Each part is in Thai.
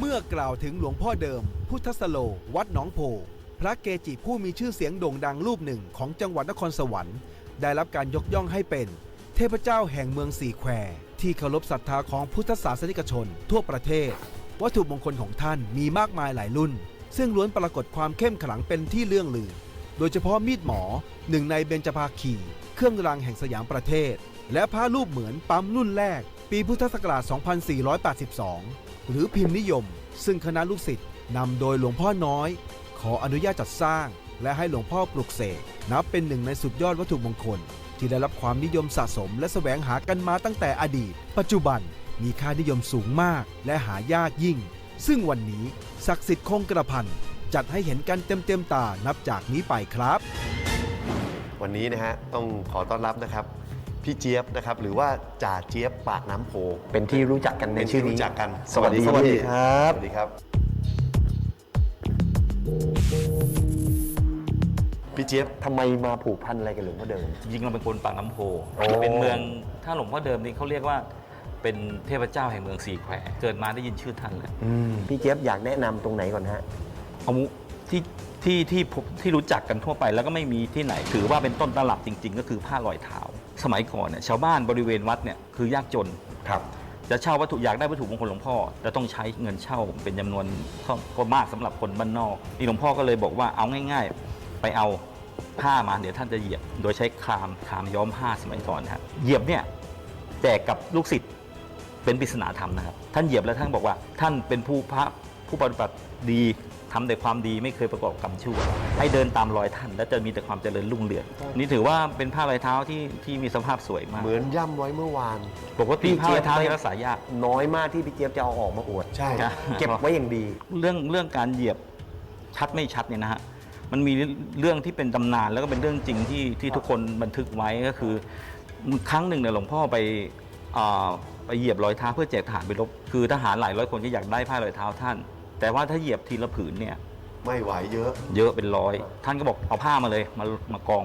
เมื่อกล่าวถึงหลวงพ่อเดิม พุทธสโล วัดหนองโพ พระเกจิผู้มีชื่อเสียงโด่งดังรูปหนึ่งของจังหวัดนครสวรรค์ ได้รับการยกย่องให้เป็น เทพเจ้าแห่งเมืองสี่แควที่เคารพศรัทธาของพุทธศาสนิกชน ทั่วประเทศ วัตถุมงคลของท่านมีมากมายหลายรุ่น ซึ่งล้วนปรากฏความเข้มขลังเป็นที่เลื่องลือ โดยเฉพาะมีดหมอหนึ่งในเบญจภาคี เครื่องรางแห่งสยามประเทศ และพระรูปเหมือนปั๊มรุ่นแรก ปีพุทธศักราช 2482 หรือพิมพ์นิยม ซึ่งคณะลูกศิษย์นำโดยหลวงพ่อน้อย ขออนุญาตจัดสร้าง และให้หลวงพ่อปลุกเสกนับเป็นหนึ่งในสุดยอดวัตถุมงคล ที่ได้รับความนิยมสะสม และแสวงหากันมาตั้งแต่อดีต ปัจจุบันมีค่านิยมสูงมาก และหายากยิ่ง ซึ่งวันนี้ศักดิ์สิทธิ์คงกระพันจัดให้เห็นกันเต็มๆตานับจากนี้ไปครับ วันนี้นะฮะต้องขอต้อนรับนะครับ พี่เจี๊ยบนะครับ หรือว่าจ่าเจี๊ยบปากน้ำโพเป็นที่รู้จักกันในเป็นชื่ที่อนี้รู้จักกันสวัสดีสวัสดีครับ สวัสดีครับพี่เจี๊ยบ ทำไมมาผูกพันอะไรกับหลวงพ่อเดิม จริงๆเราเป็นคนปากน้ำโพโอ้ เป็นเมืองถ้าหลวงพ่อเดิมนี่เขาเรียกว่าเป็นเทพเจ้าแห่งเมืองสี่แควเกิดมาได้ยินชื่อท่านแล้วพี่เจี๊ยบอยากแนะนำตรงไหนก่อนฮะ เอาที่ที่ที่พบที่รู้จักกันทั่วไปแล้วก็ไม่มีที่ไหน ถือว่าเป็นต้นตลับจริง ๆ ก็คือผ้าลอยเท้า สมัยก่อนเนี่ยชาวบ้านบริเวณวัดเนี่ยคือยากจน ครับ จะเช่าวัตถุอยากได้วัตถุมงคลหลวงพ่อจะต้องใช้เงินเช่าเป็นจำนวนก็มากสำหรับคนบ้านนอกนี่หลวงพ่อก็เลยบอกว่าเอาง่าย ๆ ไปเอาผ้ามาเดี๋ยวท่านจะเหยียบ โดยใช้ครามครามย้อมผ้าสมัยก่อนนะครับเหยียบเนี่ยแจกกับลูกศิษย์เป็นปริศนาธรรมนะครับ ท่านเหยียบแล้วท่านบอกว่าท่านเป็นผู้พระ ผู้ปฏิบัติดีทำแต่ความดีไม่เคยประกอบกรรมชั่ว ให้เดินตามรอยท่าน และจะมีแต่ความเจริญรุ่งเรืองนี่ถือว่าเป็นผ้าลายเท้าที่ที่มีสภาพสวยมากเหมือนย่ำไว้เมื่อวานปกติผ้าลายเท้านี่รักษายากน้อยมากที่พี่เจี๊ยบจะเอาออกมาอวดใช่ครับเก็บไว้อย่างดี เรื่องเรื่องการเหยียบชัดไม่ชัดเนี่ยนะฮะมันมีเรื่องที่เป็นตำนานแล้วก็เป็นเรื่องจริงที่ที่ทุกคนบันทึกไว้ก็คือ ครั้งหนึ่งเนี่ยหลวงพ่อไปอ่าไปเหยียบรอยเท้าเพื่อแจกทหารไปรบคือทหารหลายร้อยคนก็อยากได้ผ้ารอยเท้าท่าน แต่ว่าถ้าเหยียบทีละผืนเนี่ย ไม่ไหวเยอะ เยอะเป็นร้อย ท่านก็บอกเอาผ้ามาเลย มามากอง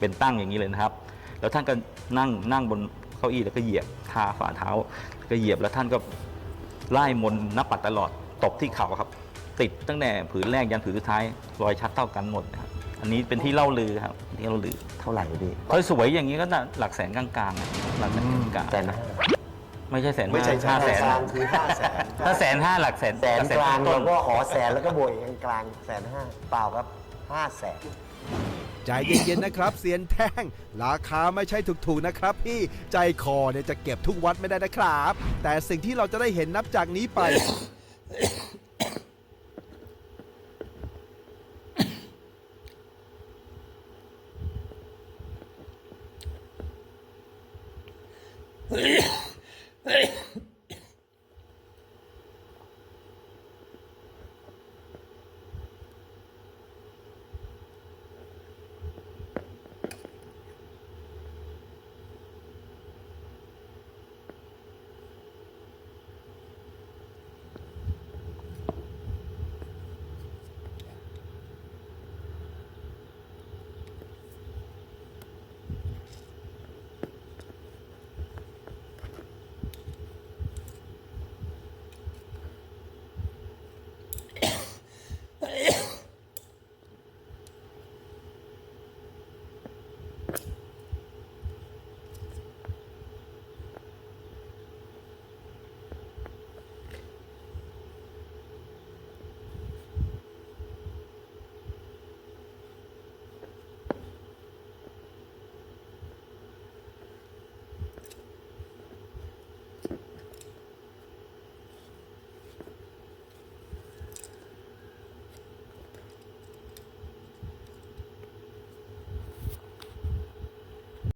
เป็นตั้งอย่างนี้เลยนะครับ แล้วท่านก็นั่งนั่งบนเก้าอี้แล้วก็เหยียบทาฝ่าเท้า ก็เหยียบแล้วท่านก็ไล่มนต์นับปัดตลอดตบที่เข่าครับ ติดตั้งแต่ผืนแรกยันผืนสุดท้ายรอยชัดเท่ากันหมดนะครับอันนี้เป็นที่เล่าลือครับที่เล่าลือเท่าไหร่พี่เขาสวยอย่างนี้ก็น่ะหลักแสนกลางๆนะหลักแสนกลางๆ แต่นะ ไม่ใช่แสนไม่ใช่ห้าแสนคือห้าแสนถ้าแสนห้าหลักแสนแสนกลางเราก็ขอแสนแล้วก็บวกกลางแสนห้าเปล่าครับห้าแสน ใจเย็นๆนะครับ เสียนแท่ง ราคาไม่ใช่ถูกๆนะครับ พี่ใจคอเนี่ยจะเก็บทุกวัดไม่ได้นะครับ แต่สิ่งที่เราจะได้เห็นนับจากนี้ไป